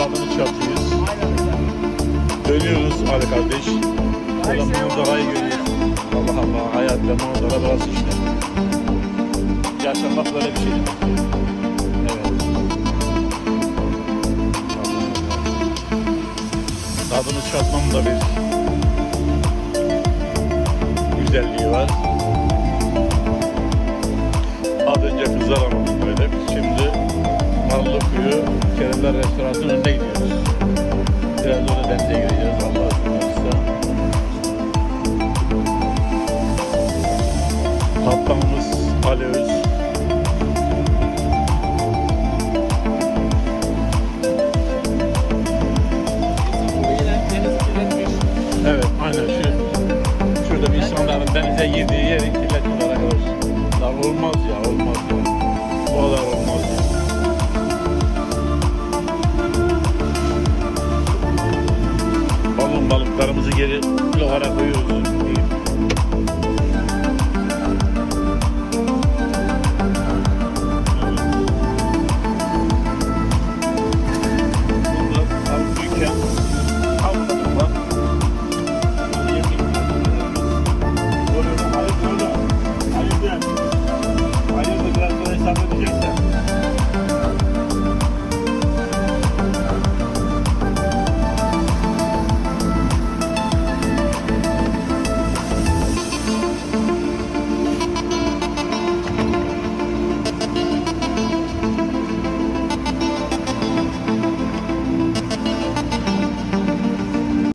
tadını çıkartıyoruz. Aynen öyle. Dönüyoruz Ali kardeş. Burada Ay, manzarayı görüyoruz. Allah Allah hayat ve manzara burası işte. Yaşamak böyle bir şey. Evet. Tadını çıkartmanın da bir Marlıkuyu Keremler Restoranı'nın önüne gidiyoruz. Biraz sonra denize gireceğiz Allah aşkına. Kaptanımız Ali Öz. Evet aynen şu şurada bir insanların denize girdiği balıklarımızı geri lohara koyuyoruz.